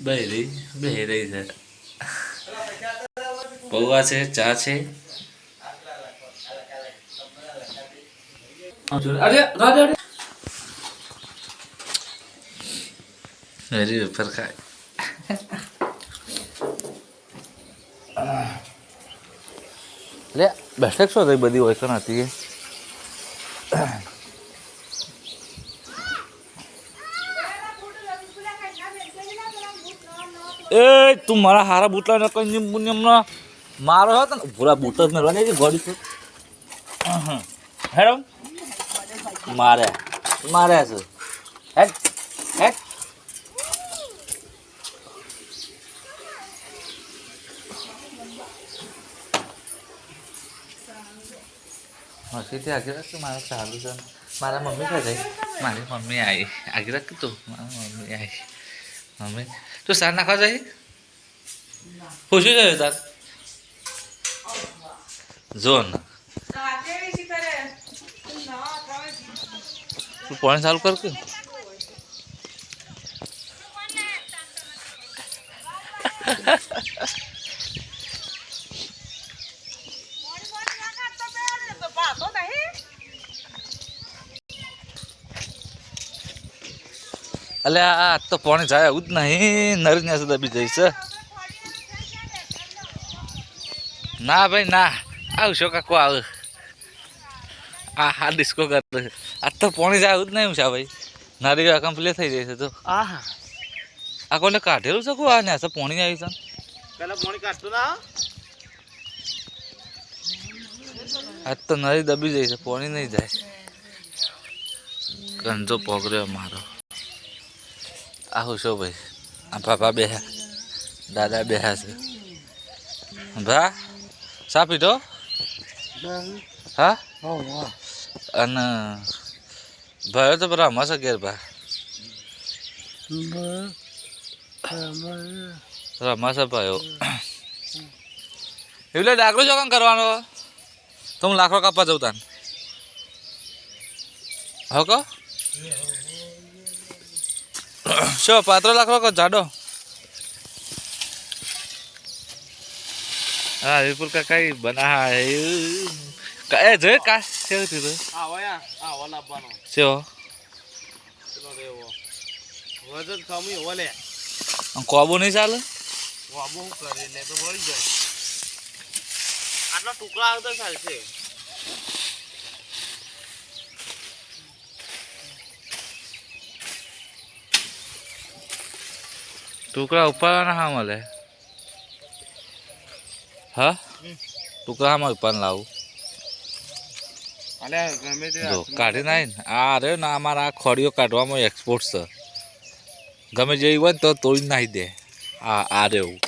બે રહી બે રહી છે. પૌવા છે, ચા છે. અરે રાજા વેરી વેફર ખાય. લે, બેઠક શું થઈ બધી હોય, કણ હતી એ, તું મારા હારા બુટલા ને કઈ નિમ નિમનો. મારો હતો ને પૂરા બૂટ જ મેળવા દે ગોડી છે. હેડો. મારે. મારે છે. હેડ. હેડ. મસ્તી આગળ રાખ મારા ચાલુ છે. મારા મમ્મી ક્યાં મારી મમ્મી આવી આગળ રાખ તું, મારા મમ્મી આવી મમ્મી તું સાર નાખવા જાય પૂછ્યું જાય તાર? જો ને. તું પણ ચાલુ કર કે? અલે આ આજ તો પાણી જાય આવું જ નહીં. નરી ને દબી જઈશ ના ભાઈ ના. આવશો કાકો આવ. આ હા ડિસ્કો કરે આજ તો પાણી જાય આવું જ નહીં છે ભાઈ. નારી કમ્પ્લીટ થઈ જશે તો. આહા. આ કોને કાઢેલું છે કો? આ ને આ પાણી આવી છે. પેલા પાણી કાઢતો ના આજ તો નરી દબી જાય છે પાણી નહીં જાય. ગંજો પોગર્યો મારો. આવું છો ભાઈ. આ પાપા બેહા. દાદા બેહા છે. ભા સા પીધો? હા? અને ભાઈ તો બરા રમા છે ઘેર ભા રમા ભાઈઓ. એટલે ડાકરો જો કામ કરવાનો? તો હું લાખો કાપવા જઉં હો કો? શું પાત્ર લાખો કો જાડો. હા વિપુલ કા કઈ બના એ જોઈ કા સેવો પેલો રેવો વજન કમી ઓલે. કોબો નહીં ચાલે? કોબો હું કરે લે તો મળી જાય. આટલા ટુકડા આવતા ચાલશે ટુકડા ઉપાડવાના હા મળે. હા? ટુકડા આમાં ઉપાડ લાવું. જો કાઢી નાય ને આ રહ્યો ને અમારા આ ખોડીઓ કાઢવામાં એક્સપોર્ટ છે. ગમે જેવી હોય ને તો તોડી નાખી દે. આ આ રે એવું